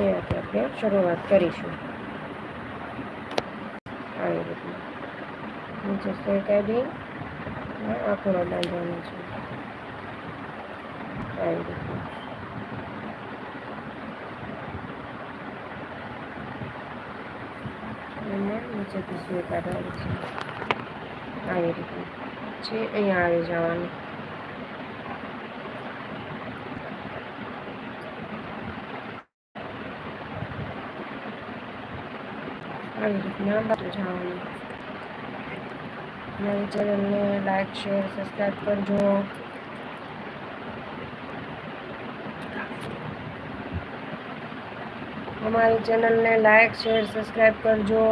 અહીંયાથી આપણે. શરૂઆત કરીશું. આવી રીતના. નીચે સોય કાઢી આંખોડો બાંધવાનો છે. આવી રીતના. અને નીચેથી સોય કાઢવાની છે. આવી રીતના. છે અહીંયા આવી જવાનું. આવી રીતના બધું જવાનું મારી ચેનલને લાઈક શેર સબસ્ક્રાઈબ કરજો અમારી ચેનલને લાઈક શેર સબસ્ક્રાઈબ કરજો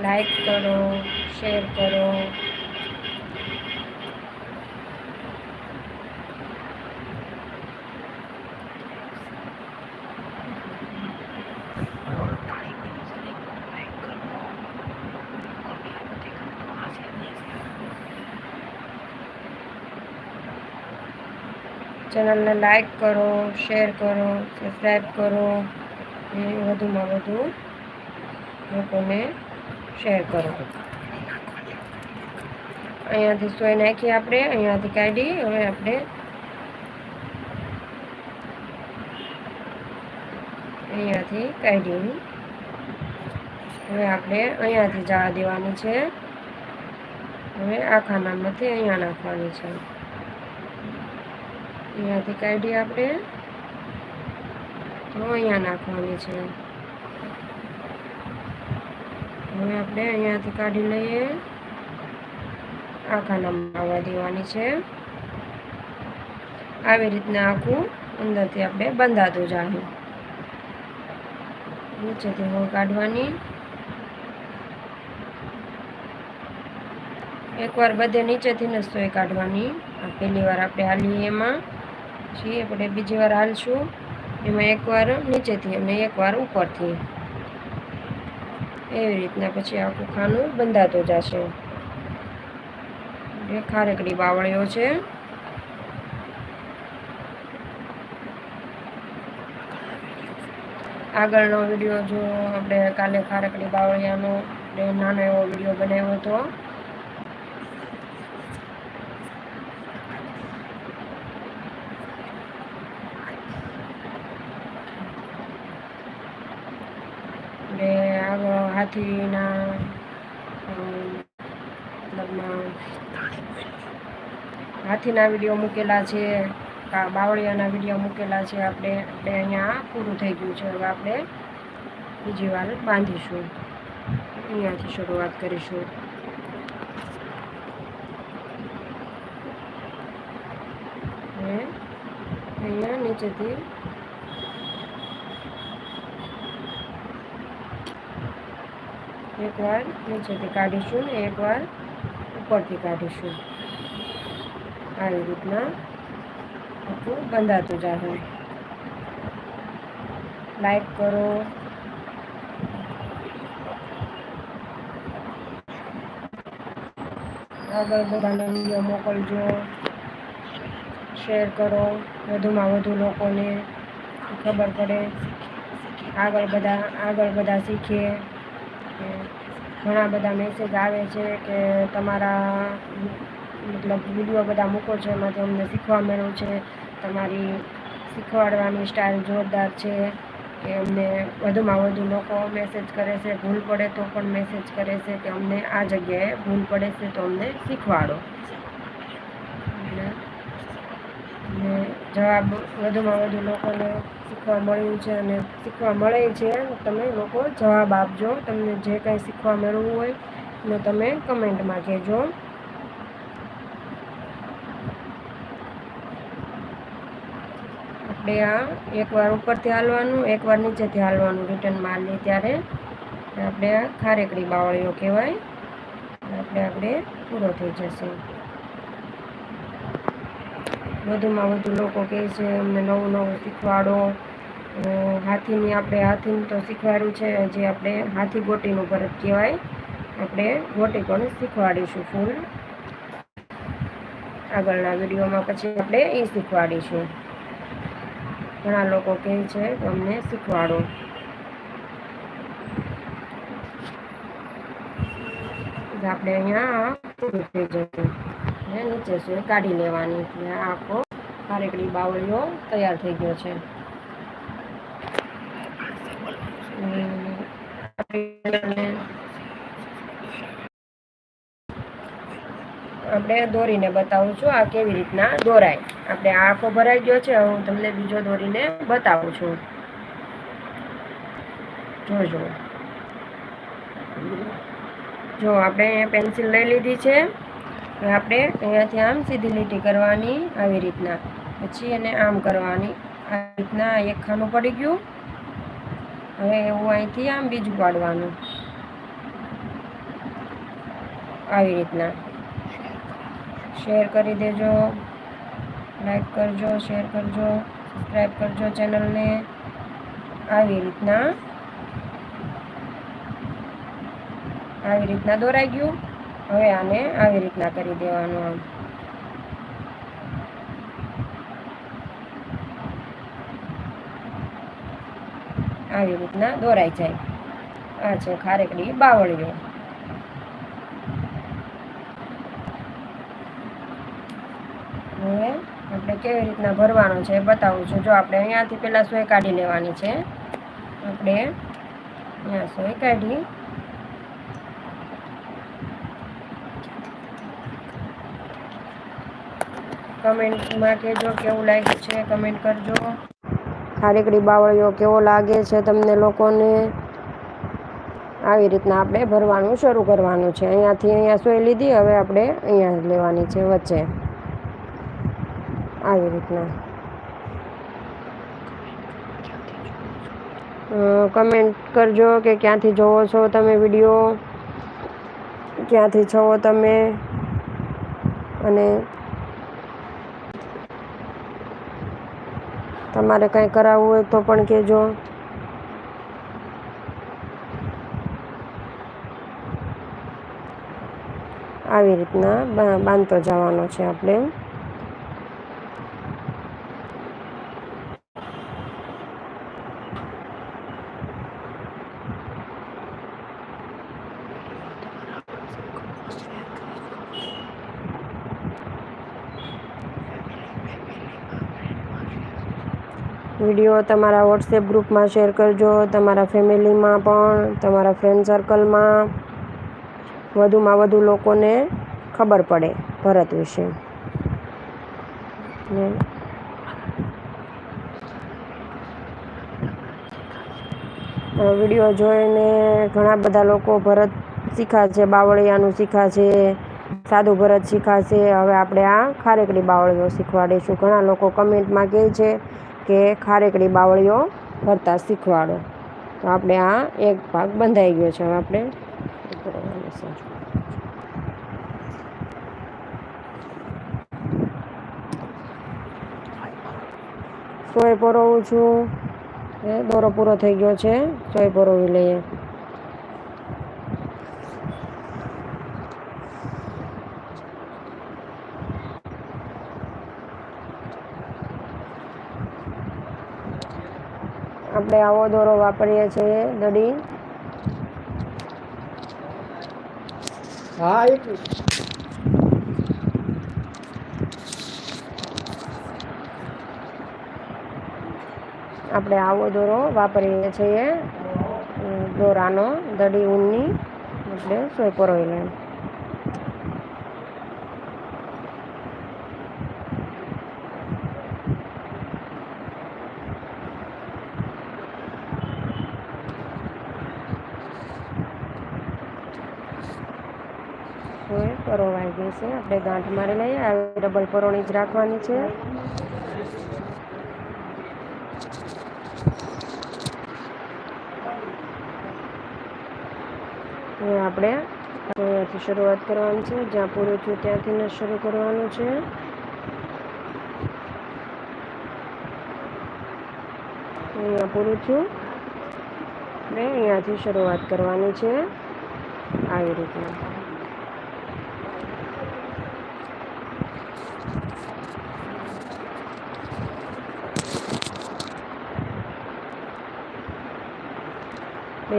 લાઈક કરો શેર કરો. ચેનલને લાઈક કરો, શેર કરો, સબસ્ક્રાઈબ કરો, એ વધુમાં વધુ લોકોને શેર કરો. અહીંયાથી સોય નાખી આપણે, અહીંયાથી કાઢી, હવે આપણે અહીંયાથી કાઢી હવે આપણે અહીંયાથી જવા દેવાની છે. હવે આ ખાનામાંથી અહીંયા નાખવાની છે. અહીંયાથી કાઢી આપણે. તો અહીંયા નાખવાની છે. હવે આપણે અહીંયાથી કાઢી લઈએ. આખા આવવા દેવાની છે. આવી રીતના આખું અંદરથી આપણે બંધાતું જાય નીચેથી હું કાઢવાની. એકવાર બધે નીચેથી નસ્તો સોય કાઢવાની. આ પહેલી વાર આપણે હાલીએ એમાં. છીએ આપણે બીજી વાર હાલશું એમાં એકવાર નીચેથી અને એકવાર ઉપરથી. એવી રીતના પછી આખું ખાનું બંધાતું જશે. ખારેકડી બાવળીઓ છે. આગળનો વીડિયો જો આપણે કાલે ખારેકડી બાવળિયાનો નાનો એવો વીડિયો બનાવ્યો હતો આપણે હાથીના મતલબમાં હાથીના વીડિયો મૂકેલા છે બાવળિયાના વીડિયો મૂકેલા છે, આપણે આપણે અહીંયા પૂરું થઈ ગયું છે. હવે આપણે બીજી વાર બાંધીશું. અહીંયાથી શરૂઆત કરીશું. અહીંયા નીચેથી એકવાર નીચેથી કાઢીશું ને એકવાર ઉપરથી કાઢીશું. આવી રીતના આખું બંધાતું જાહે. લાઈક કરો. આગળ બધાને વીડિયો મોકલજો. શેર કરો વધુમાં વધુ લોકોને. ખબર પડે. આગળ બધા આગળ બધા શીખે કે ઘણા બધા મેસેજ આવે છે કે તમારા મતલબ વીડિયો બધા મૂકો છો, એમાંથી અમને શીખવા મળ્યું છે. તમારી શીખવાડવાની સ્ટાઇલ જોરદાર છે કે અમને વધુમાં વધુ લોકો મેસેજ કરે છે. ભૂલ પડે તો પણ મેસેજ કરે છે કે અમને આ જગ્યાએ ભૂલ પડે છે તો અમને શીખવાડો એટલે ને જવાબ વધુમાં વધુ લોકોને શીખવા મળ્યું છે અને શીખવા મળે છે. તમે લોકો જવાબ આપજો. તમને જે કાંઈ શીખવા મળવું હોય ને તમે કમેન્ટમાં કહેજો. આપણે આ એકવાર ઉપરથી હાલવાનું, એકવાર નીચેથી હાલવાનું રિટર્નમાં હાલીએ ત્યારે. આપણે આ ખારેકડી બાવળીઓ કહેવાય. આપણે આપણે પૂરો થઈ જશે. વધુમાં વધુ લોકો કહે છે, અમને નવું નવું શીખવાડો. હાથીની આપણે હાથીનું તો શીખવાડ્યું છે, જે આપણે હાથી ગોટીનું ભરત કહેવાય. આપણે ગોટી પણ શીખવાડીશું ફૂલ. આગળના વિડીયોમાં પછી આપણે એ શીખવાડીશું. ઘણા લોકો કહે છે, અમને શીખવાડો. આપણે અહીંયા પૂરું નીચે સુઈ કાઢી લેવાની. એટલે આખો કારેકડી બાવળીઓ તૈયાર થઈ ગયો છે. આપણે દોરીને બતાવું છું આ કેવી રીતના દોરાય. આપણે આખો ભરાઈ ગયો છે હું તમને બીજો દોરીને બતાવું છું. જોજો. જો, આપણે પેન્સિલ લઈ લીધી છે. આપણે અહીંયાથી આમ સીધી લીટી કરવાની આવી રીતના. પછી એને આમ કરવાની. આવી રીતના એક ખાનું પડી ગયું. હવે એવું અહીંથી આમ બીજું પાડવાનું. આવી રીતના. શેર કરી દેજો. લાઈક કરજો, શેર કરજો, સબસ્ક્રાઈબ કરજો ચેનલને. આવી રીતના. આવી રીતના દોરાઈ ગયું. હવે આને આવી રીતના કરી દેવાનું આમ. આવી રીતના દોરાઈ જાય. આ છે ખારેકડી બાવળીઓ. હવે આપણે કેવી રીતના ભરવાનો છે બતાવું છું. જો આપણે અહીંયાથી પહેલાં સોય કાઢી લેવાની છે, આપણે અહીંયા સોય કાઢી કમેન્ટમાં કહેજો કેવું લાગ્યું છે, કમેન્ટ કરજો. ખારેકડી બાવળીઓ કેવો લાગે છે તમને લોકોને? આવી રીતના આપણે ભરવાનું શરૂ કરવાનું છે. અહીંયાથી અહીંયા સોઈ લીધી, હવે આપણે અહીંયા લેવાની છે વચ્ચે. આવી રીતના. કમેન્ટ કરજો કે ક્યાંથી જોવો છો તમે વીડિયો? ક્યાંથી છો તમે? અને તમારે કંઈ કરાવવું હોય તો પણ કહેજો. આવી રીતના બાંધતો જવાનો છે આપણે. વીડિયો તમારા વોટ્સએપ ગ્રુપમાં શેર કરજો, તમારા ફેમિલીમાં પણ, તમારા ફ્રેન્ડ સર્કલમાં વધુમાં વધુ લોકોને ખબર પડે ભરત વિશે. વીડિયો જોઈને ઘણા બધા લોકો ભરત શીખા છે બાવળિયાનું શીખા છે સાદું ભરત શીખાશે. હવે આપણે આ ખારેકડી બાવળીઓ શીખવાડીશું. ઘણા લોકો કમેન્ટમાં કહે છે કે ખારેકડી બાવળીઓ ભરતા શીખવાડો. તો આપણે આ એક ભાગ બંધાઈ ગયો છે. હવે આપણે સોય પરોવું છું. દોરો પૂરો થઈ ગયો છે. સોય પરોવી લઈએ. આપણે આવો દોરો વાપરીએ છીએ દડી. હા એક આપણે આવો દોરો વાપરીએ છીએ. દોરાનો દડી ઊનની. આપણે સોય પરોવી લઈએ સોય પરોવાઈ ગઈ છે. આપણે ગાંઠ મારી લઈએ. આવી ડબલ પરોણી જ રાખવાની છે. આપણે અહીંયાથી શરૂઆત કરવાની છે. જ્યાં પૂરું થયું ત્યાંથી શરૂ કરવાનું છે. અહીંયા પૂરું થયું. અહીંયાથી શરૂઆત કરવાની છે. આવી રીતના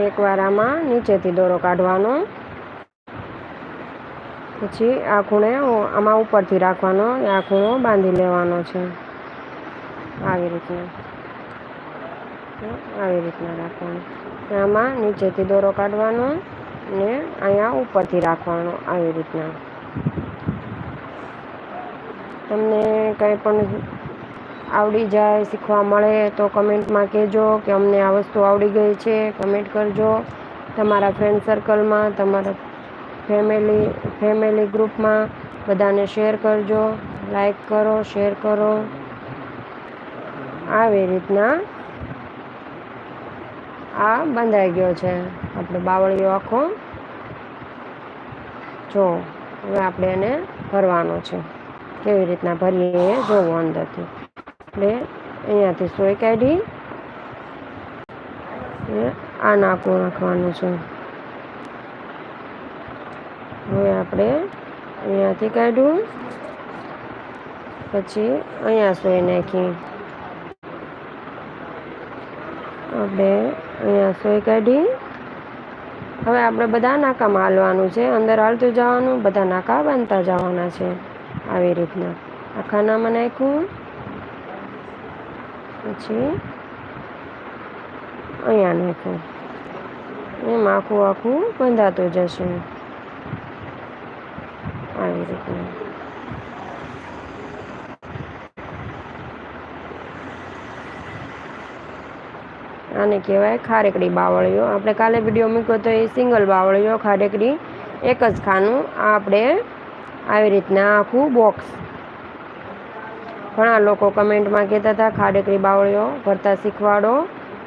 એકવાર આમાં નીચેથી દોરો કાઢવાનો. પછી આ ખૂણે આમાં ઉપરથી રાખવાનો આ ખૂણો બાંધી લેવાનો છે. આવી રીતના. આવી રીતના રાખવાનું. આમાં નીચેથી દોરો કાઢવાનો ને અહીંયા ઉપરથી રાખવાનો આવી રીતના. તમને કંઈ પણ આવડી જાય, શીખવા મળે, તો કમેન્ટમાં કહેજો કે અમને આ વસ્તુ આવડી ગઈ છે. કમેન્ટ કરજો. તમારા ફ્રેન્ડ સર્કલમાં તમારા ફેમિલી ફેમિલી ગ્રુપમાં બધાને શેર કરજો. લાઈક કરો શેર કરો. આવી રીતના આ બંધાઈ ગયો છે. આપણે બાવળીઓ આખો. જો, હવે આપણે એને ભરવાનો છે. કેવી રીતના ભરીએ એ જોવું અંદરથી. એટલે અહીંયાથી સોય કાઢી. આ નાકું નાખવાનું છે. હવે આપણે અહીંયાથી કાઢ્યું પછી અહીંયા સોય નાખી. આપણે અહીંયા સોય કાઢી. હવે આપણે બધા નાકામાં હાલવાનું છે. અંદર હાલતું જવાનું, બધા નાકા બાંધતા જવાના છે. આવી રીતના. આખા નામાં નાખ્યું. પછી અહીંયા નાખું એમ આખું આખું બંધાતું જશે. આવી રીતના આને કહેવાય ખારેકડી બાવળીઓ. આપણે કાલે વીડિયો મૂક્યો તો એ સિંગલ બાવળીઓ, ખારેકડી, એક જ ખાનું. આપણે આવી રીતના આખું બોક્સ ઘણા લોકો કમેન્ટમાં કહેતા હતા, ખારેકડી બાવળીઓ ભરતા શીખવાડો.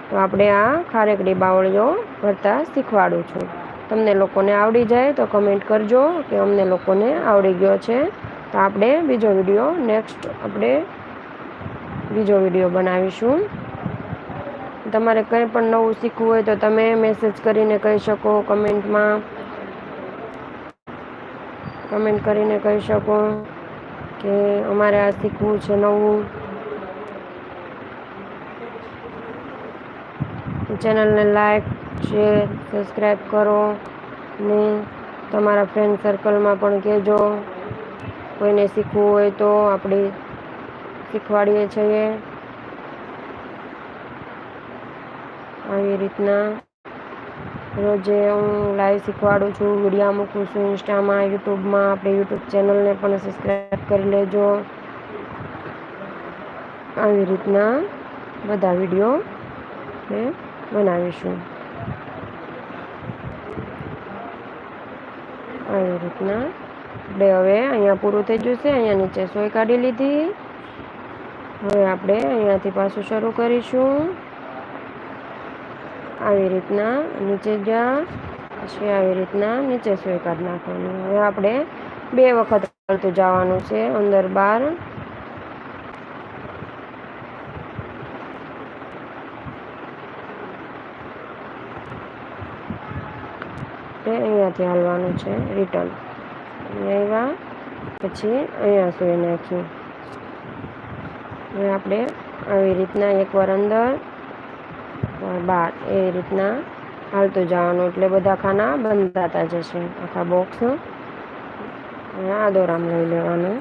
તો આપણે આ ખારેકડી બાવળીઓ ભરતા શીખવાડું છું. તમને લોકોને આવડી જાય તો કમેન્ટ કરજો કે અમને લોકોને આવડી ગયો છે. તો આપણે બીજો વીડિયો નેક્સ્ટ આપણે બીજો વીડિયો બનાવીશું. તમારે કંઈ પણ નવું શીખવું હોય તો તમે મેસેજ કરીને કહી શકો, કમેન્ટમાં. કમેન્ટ કરીને કહી શકો. કે અમારે આ શીખવું છે નવું ચેનલને લાઈક, શેર, સબસ્ક્રાઈબ કરો ને તમારા ફ્રેન્ડ સર્કલમાં પણ કહેજો. કોઈને શીખવું હોય તો આપણે શીખવાડીએ છીએ. આવી રીતના. રોજે હું લાઈવ શીખવાડું છું વિડીયા મૂકું છું ઇન્સ્ટામાં યુટ્યુબમાં આપણે યુટ્યુબ ચેનલને પણ સબસ્ક્રાઈબ કરી લેજો. આવી રીતના બધા વીડિયો આપણે બનાવીશું. આવી રીતના. આપણે હવે અહીંયા પૂરું થઈ જશે અહીંયા નીચે સોય કાઢી લીધી. હવે આપણે અહીંયાથી પાછું શરૂ કરીશું. આવી રીતના નીચે ગયા પછી આવી રીતના નીચે સોય કાઢી નાખવાનું. હવે આપણે બે વખત કરતું જવાનું છે, અંદર બહાર અહીંયાથી હાલવાનું છે, રિટર્ન. આવ્યા, પછી અહીંયા સોય નાખી. હવે આપણે આવી રીતના એકવાર અંદર બાર એ રીતના હાલતું જવાનું. એટલે બધા ખાના બંધાતા જશે. આખા બોક્સ આ દોરામ લઈ લેવાનું.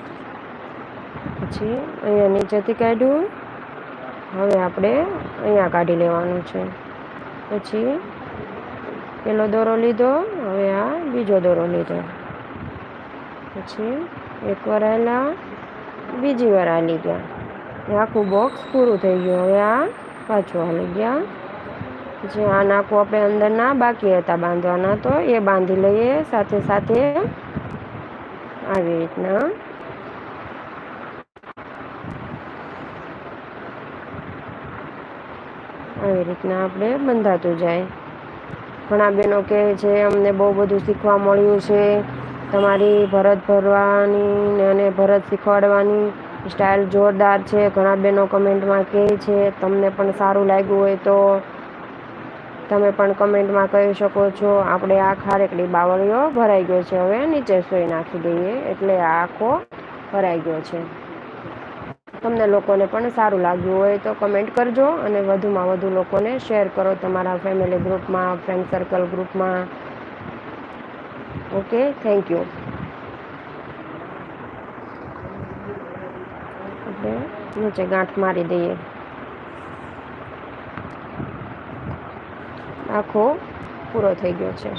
પછી અહીંયા નીચેથી કાઢ્યું. હવે આપણે અહીંયા કાઢી લેવાનું છે. પછી પેલો દોરો લીધો. હવે આ બીજો દોરો લીધો. પછી એકવાર આવેલા બીજી વાર લીધા આખું બોક્સ પૂરું થઈ ગયું. હવે આ પાછું હાલી ગયા. પછી આ નાખું આપણે અંદરના બાકી હતા બાંધવાના, તો એ બાંધી લઈએ સાથે સાથે. આવી રીતના. આવી રીતના આપણે બંધાતું જાય. ઘણા બહેનો કહે છે, અમને બહુ બધું શીખવા મળ્યું છે. તમારી ભરત ભરવાની અને ભરત શીખવાડવાની સ્ટાઇલ જોરદાર છે. ઘણા બહેનો કમેન્ટમાં કહે છે, તમને પણ સારું લાગ્યું હોય તો તમે પણ કમેન્ટમાં કહી શકો છો, આપણે આ ખારેકડી બાવળીઓ ભરાઈ ગયો છે, હવે નીચે સોઈ નાખી દઈએ, એટલે આ આખો ભરાઈ ગયો છે. તમને લોકોને પણ સારું લાગ્યું હોય તો કમેન્ટ કરજો અને વધુમાં વધુ લોકોને શેર કરો તમારા ફેમિલી ગ્રુપમાં, ફ્રેન્ડ સર્કલ ગ્રુપમાં. Okay, thank you. એટલે નીચે ગાંઠ મારી દઈએ. આખો પૂરો થઈ ગયો છે